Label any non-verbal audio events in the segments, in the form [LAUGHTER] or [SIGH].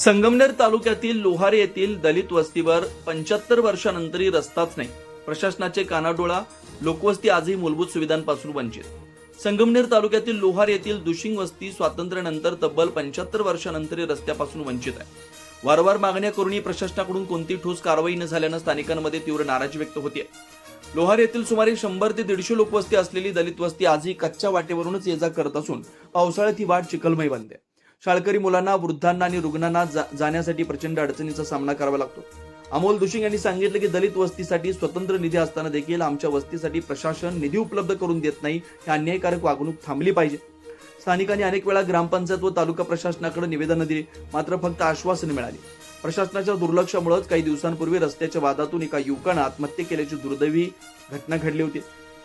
संगमनेर तालुक्यातील लोहारे येथील दलित वस्तीवर पंच्याहत्तर वर्षानंतरही रस्ताच नाही. प्रशासनाचे कानाडोळा लोकवस्ती आजही मूलभूत सुविधांपासून वंचित. संगमनेर तालुक्यातील लोहार येथील दुशिंग वस्ती स्वातंत्र्यानंतर तब्बल पंच्याहत्तर वर्षानंतरही रस्त्यापासून वंचित आहे. वारंवार मागण्या करूनही प्रशासनाकडून कोणती ठोस कारवाई न झाल्यानं स्थानिकांमध्ये तीव्र नाराजी व्यक्त होते लोहार येथील सुमारे शंभर ते दीडशे लोकवस्ती असलेली दलित वस्ती आजही कच्च्या वाटेवरूनच ये जा करत असून पावसाळ्यात ही वाट चिखलमय बनते. शाळकरी मुलांना वृद्धांना आणि रुग्णांना जा- जाण्यासाठी प्रचंड अडचणीचा सामना करावा लागतो. अमोल दुशिंग यांनी सांगितलं की दलित वस्तीसाठी स्वतंत्र निधी असताना देखील आमच्या वस्तीसाठी प्रशासन निधी उपलब्ध करून देत नाही ही अन्यायकारक वागणूक थांबली पाहिजे. स्थानिकांनी अनेक वेळा ग्रामपंचायत व तालुका प्रशासनाकडे निवेदनं दिली मात्र फक्त आश्वासन मिळाली. प्रशासनाच्या दुर्लक्षामुळेच काही दिवसांपूर्वी रस्त्याच्या वादातून एका युवकानं आत्महत्या केल्याची दुर्दैवी घटना घडली होती.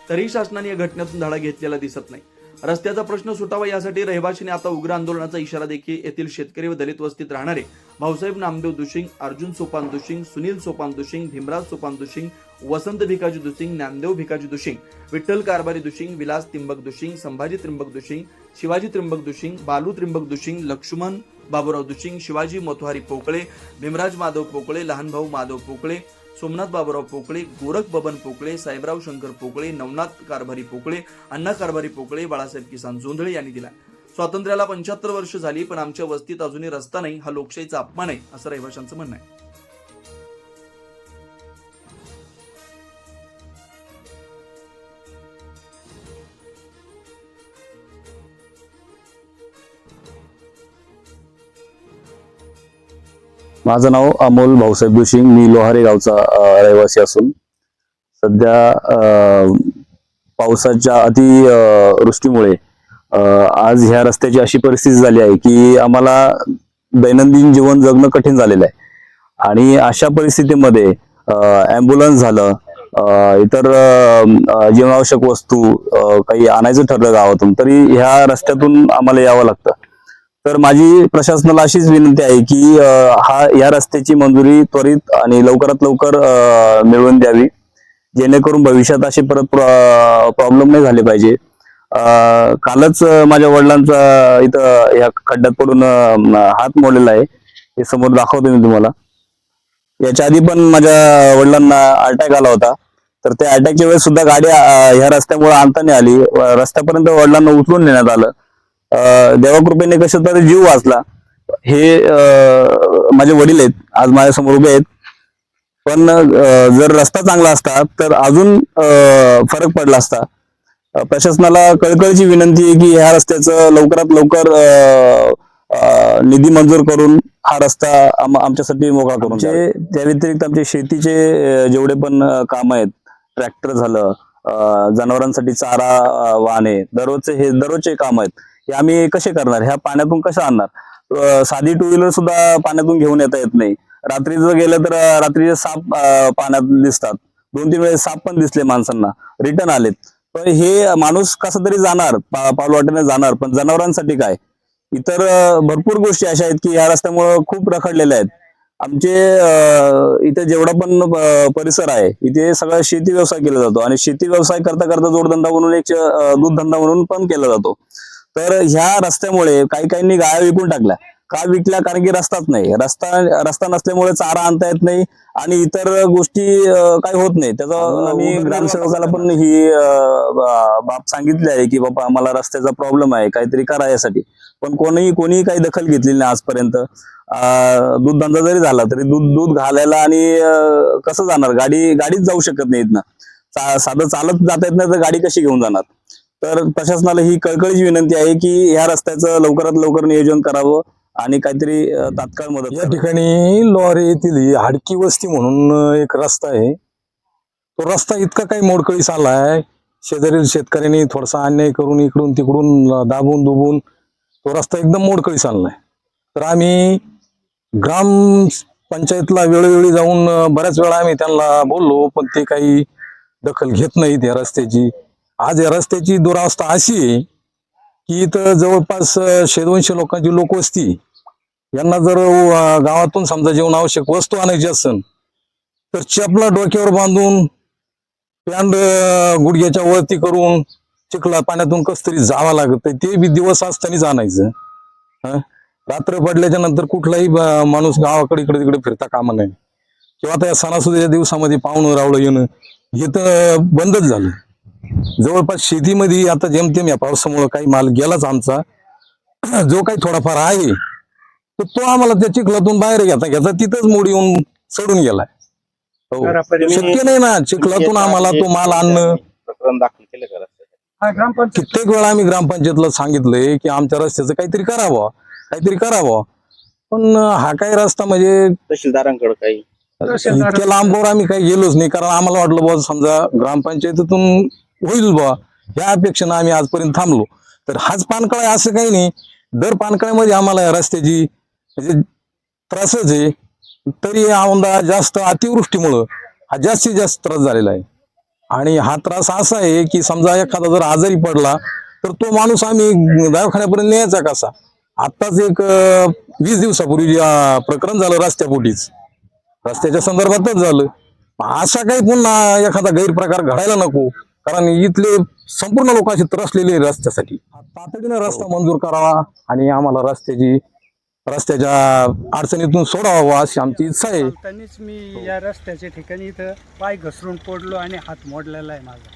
तरीही शासनाने या घटनेतून धडा घेतलेला दिसत नाही. रस्त्याचा प्रश्न सुटावा यासाठी रहिवाशीने आता उग्र आंदोलनाचा इशारा देखील येथील शेतकरी व दलित वस्तीत राहणारे भाऊसाहेब नामदेव दुशिंग अर्जुन सोपान दुशिंग सुनील सोपान दुशिंग भीमराज सोपान दुशिंग वसंत भिकाजी दुसिंग ज्ञानदेव भिकाजी दुशिंग विठ्ठल कारभारी दुशिंग विलास त्रिंबक दुशिंग संभाजी त्रिंबक दुशिंग शिवाजी त्रिंबक दुशिंग बालू त्रिंबक दुशिंग लक्ष्मण बाबूराव दुशिंग शिवाजी मथुहारी पोकळे भीमराज माधव पोकळे लहान भाऊ माधव पोकळे सोमनाथ बाबूराव पोकळे गोरख बबन पोकळे साहेबराव शंकर पोकळे नवनाथ कारभारी पोकळे अण्णा कारभारी पोकळे बाळासाहेब किसान जोंधळे यांनी दिला. स्वातंत्र्याला पंच्याहत्तर वर्ष झाली पण आमच्या वस्तीत अजूनही रस्ता नाही हा लोकशाहीचा अपमान आहे असं रहिवाशांचं म्हणणं आहे. माझं नाव अमोल भाऊसाहेब दुशिंग मी लोहारे गावचा रहिवासी असून सध्या पावसाच्या अति वृष्टीमुळे आज ह्या रस्त्याची अशी परिस्थिती झाली आहे की आम्हाला दैनंदिन जीवन जगणं कठीण झालेलं आहे. आणि अशा परिस्थितीमध्ये ॲम्ब्युलन्स झालं इतर जीवनावश्यक वस्तू काही आणायचं ठरलं गावातून तरी ह्या रस्त्यातून आम्हाला यावं लागतं. तर माझी प्रशासनाला अशीच विनंती आहे की हा या रस्त्याची मंजुरी त्वरित आणि लवकरात लवकर मिळवून द्यावी. जेणेकरून भविष्यात असे परत प्रॉब्लेम नाही झाले पाहिजे. कालच माझ्या वडिलांचा इथं या खड्ड्यात पडून हात मोडलेला आहे. हे समोर दाखवतो मी तुम्हाला. याच्या आधी पण माझ्या वडिलांना अटॅक आला होता. तर त्या अटॅकच्या वेळेस सुद्धा गाडी ह्या रस्त्यामुळे आणता नाही आली रस्त्यापर्यंत वडिलांना उचलून नेण्यात आलं. देवाकृपेने कसं तरी जीव वाचला हे माझे वडील आहेत आज माझ्यासमोर उभे आहेत. पण जर रस्ता चांगला असता तर अजून फरक पडला असता. प्रशासनाला कळकळीची विनंती आहे की ह्या रस्त्याचं लवकरात लवकर निधी मंजूर करून हा रस्ता आम- आमच्यासाठी मोकळा करून. त्या व्यतिरिक्त आमचे शेतीचे जेवढे पण काम आहेत ट्रॅक्टर झालं जनावरांसाठी चारा वाहने दररोजचे हे दररोजचे काम आहेत. हे आम्ही कसे करणार? ह्या पाण्यातून कसं आणणार? साधी टू व्हीलर सुद्धा पाण्यातून घेऊन येता येत नाही. रात्री जर गेलं तर रात्रीचे साप पाण्यात दिसतात. दोन तीन वेळेस साप पण दिसले माणसांना. रिटर्न आलेत. पण हे माणूस कसं तरी जाणार? पालवाटेने पावलवाटेने जाणार. पण जनावरांसाठी काय? इतर भरपूर गोष्टी अशा आहेत की या रस्त्यामुळं खूप रखडलेल्या आहेत. आमचे इथे जेवढा पण परिसर आहे इथे सगळा शेती व्यवसाय केला जातो. आणि शेती व्यवसाय करता करता जोडधंदा म्हणून एक दूध दूधधंदा म्हणून पण केला जातो. तर ह्या रस्त्यामुळे काही काहींनी गाया विकून टाकल्या. का विकल्या? कारण की रस्ताच नाही. रस्ता रस्ता नसल्यामुळे चारा आणता येत नाही आणि इतर गोष्टी काही होत नाही. त्याचा आम्ही ग्रामसेवकाला पण ही बाब सांगितली आहे की बाबा आम्हाला रस्त्याचा प्रॉब्लेम आहे. काहीतरी करा यासाठी. पण कोणीही कोणीही काही दखल घेतलेली नाही आजपर्यंत. दूध धंदा जरी झाला तरी दूध दूध घालायला आणि कसं जाणार? गाडी गाडीच जाऊ शकत नाहीत ना चा- साधं चालत जाता येत नाही तर गाडी कशी घेऊन जाणार? तर प्रशासनाला ही कळकळीची विनंती आहे की ह्या रस्त्याचं लवकरात लवकर नियोजन करावं आणि काहीतरी तात्काळ मदत या. ठिकाणी लोहारे येथील हाडकी वस्ती म्हणून एक रस्ता आहे. तो रस्ता इतका काही मोडकळीस आलाय शेजारील शेतकऱ्यांनी थोडासा अन्याय करून इकडून तिकडून दाबून दुबून तो रस्ता एकदम मोडकळीस आणलाय तर आम्ही ग्राम पंचायतला वेळोवेळी जाऊन बऱ्याच वेळा आम्ही त्यांना बोललो पण ते काही दखल घेत नाहीत या रस्त्याची. आज या रस्त्याची दुरावस्था अशी आहे की इथं जवळपास अं, शे दोनशे लोकांची लोकवस्ती यांना जर गावातून समजा जेवण आवश्यक वस्तू आणायची असेल तर चपला डोक्यावर बांधून पॅन्ट गुडघ्याच्या वरती करून चिखला पाण्यातून कस तरी जावं लागत ते बी दिवस असताना आणायचं. रात्र पडल्याच्या नंतर कुठलाही माणूस गावाकडे इकडे तिकडे फिरता कामा नाही किंवा त्या सणासुदीच्या दिवसामध्ये पाहुणं रावलं येणं हे तर बंदच झालं. जवळपास शेतीमध्ये आता जेमतेम या पावसामुळे काही माल गेलाच आमचा. [CLEARS THROAT] जो काही थोडाफार आहे तर तो आम्हाला त्या चिखलातून बाहेर घेता घेता तिथंच मोड येऊन चढून गेलाय. हो. शक्य नाही ना चिखलातून आम्हाला तो माल आणणं. कित्येक वेळा आम्ही ग्रामपंचायतला सांगितलंय की आमच्या रस्त्याचं काहीतरी करावं काहीतरी करावं. पण हा काय रस्ता म्हणजे तहसीलदारांकडे काही? इतक्या लांबवर आम्ही काही गेलोच नाही कारण आम्हाला वाटलं बुवा समजा ग्रामपंचायतीतून होईल बुवा ह्या अपेक्षेनं आम्ही आजपर्यंत थांबलो. तर हाच पानकळा आहे असं काही नाही. दर पानकळ्यामध्ये आम्हाला या रस्त्याची म्हणजे त्रासच आहे. तरी औंदा जास्त अतिवृष्टीमुळं हा जास्तीत जास्त त्रास झालेला आहे. आणि हा त्रास असा आहे की समजा एखादा जर आजारी पडला तर तो माणूस आम्ही दवाखान्यापर्यंत न्यायचा कसा? आत्ताच एक वीस दिवसापूर्वी जे, प्रकरण झालं रस्त्यापोटीच. रस्त्याच्या संदर्भातच झालं. असा काही पुन्हा एखादा गैरप्रकार घडायला नको. कारण इथले संपूर्ण लोक असे त्रसलेले आहे रस्त्यासाठी. तातडीने रस्ता मंजूर करावा आणि आम्हाला रस्त्याची रस्त्याच्या अडचणीतून सोडावा अशी आमची इच्छा आहे. चालतानीच मी या रस्त्याच्या ठिकाणी इथं पाय घसरून पडलो आणि हात मोडलेला आहे माझा.